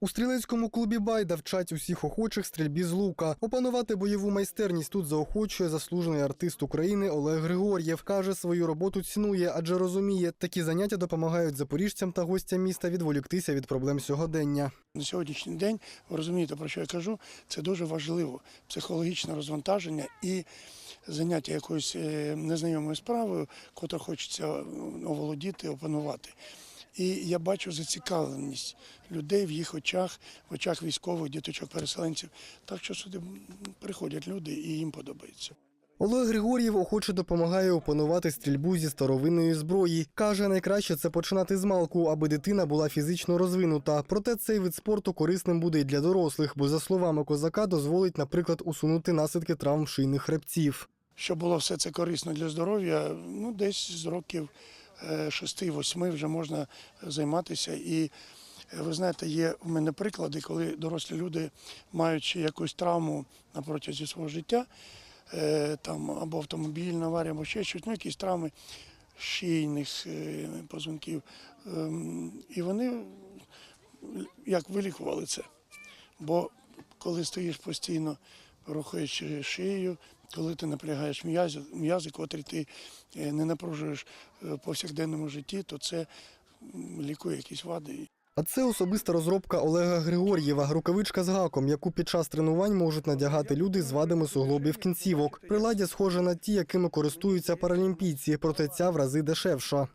У стрілецькому клубі Байда вчать усіх охочих стрільбі з лука. Опанувати бойову майстерність тут заохочує заслужений артист України Олег Григор'єв. Каже, свою роботу цінує, адже розуміє, такі заняття допомагають запоріжцям та гостям міста відволіктися від проблем сьогодення. На сьогоднішній день, ви розумієте, про що я кажу, це дуже важливо. Психологічне розвантаження і заняття якоюсь е, незнайомою справою, котру хочеться е, оволодіти, опанувати. І я бачу зацікавленість людей в їх очах, в очах військових, діточок, переселенців. Так що сюди приходять люди і їм подобається. Олег Григор'єв охоче допомагає опанувати стрільбу зі старовинної зброї. Каже, найкраще це починати з малку, аби дитина була фізично розвинута. Проте цей вид спорту корисним буде й для дорослих, бо, за словами козака, дозволить, наприклад, усунути наслідки травм шийних хребців. Щоб було все це корисно для здоров'я, ну десь з років 6-8 вже можна займатися. І е, ви знаєте, є в мене приклади, коли дорослі люди, маючи якусь травму на протязі свого життя, е, там або автомобільна аварія, або ще щось, ну якісь травми шийних е, позвонків. ем, І вони як вилікували це. Бо коли стоїш постійно, рухаючи шиєю, коли ти напрягаєш м'язи, м'язи, котрі ти е, не напружуєш е, в повсякденному житті, то це лікує якісь вади. А це особиста розробка Олега Григор'єва, рукавичка з гаком, яку під час тренувань можуть надягати люди з вадами суглобів кінцівок. Приладдя схоже на ті, якими користуються паралімпійці, проте ця в рази дешевша.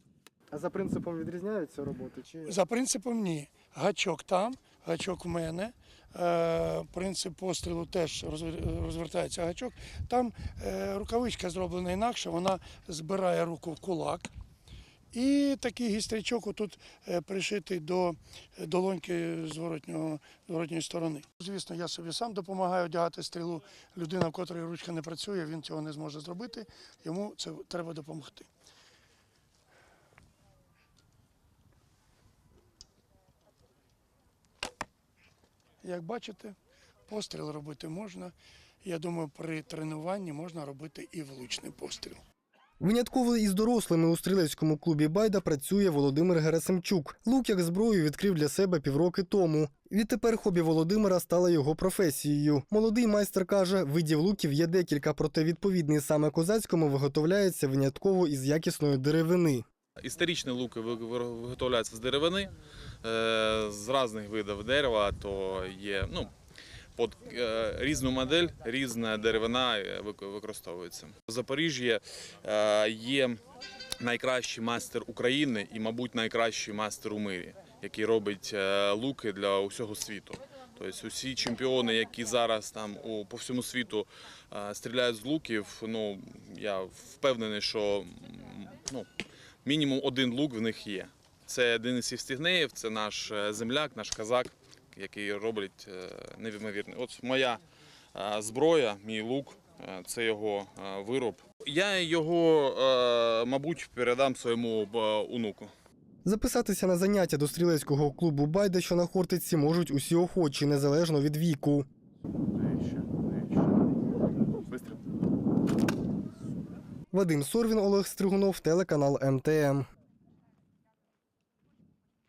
А за принципом відрізняються роботи? Чи За принципом ні. Гачок там, гачок в мене. Е, принцип пострілу теж розвер- розвертається гачок. Там е, рукавичка зроблена інакше, вона збирає руку в кулак. І такий гістрячок отут е, пришитий до долоньки зворотнього, зворотньої сторони. Звісно, я собі сам допомагаю одягати стрілу. Людина, в котрої ручка не працює, він цього не зможе зробити. Йому це треба допомогти. Як бачите, постріл робити можна. Я думаю, при тренуванні можна робити і влучний постріл. Винятково із дорослими у стрілецькому клубі Байда працює Володимир Герасимчук. Лук як зброю відкрив для себе півроки тому. Відтепер хобі Володимира стало його професією. Молодий майстер каже, видів луків є декілька, проте відповідний саме козацькому виготовляється винятково із якісної деревини. Історичні луки ви- ви- виготовляються з деревини, е, з різних видів дерева, то є ну, під е, різну модель, різна деревина е, використовується. В Запоріжжі є найкращий майстер України і, мабуть, найкращий майстер у мирі, який робить луки для усього світу. Тобто усі чемпіони, які зараз там у, по всьому світу стріляють з луків, ну я впевнений, що ну, мінімум один лук в них є. Це Денис Євстігнеєв, це наш е, земляк, наш казак, який робить е, неймовірне. От моя е, зброя, мій лук, це його вироб. Я його, мабуть, передам своєму онуку. Записатися на заняття до стрілецького клубу Байда, що на Хортиці, можуть усі охочі, незалежно від віку. Вадим Сорвін, Олег Стригунов, телеканал МТМ.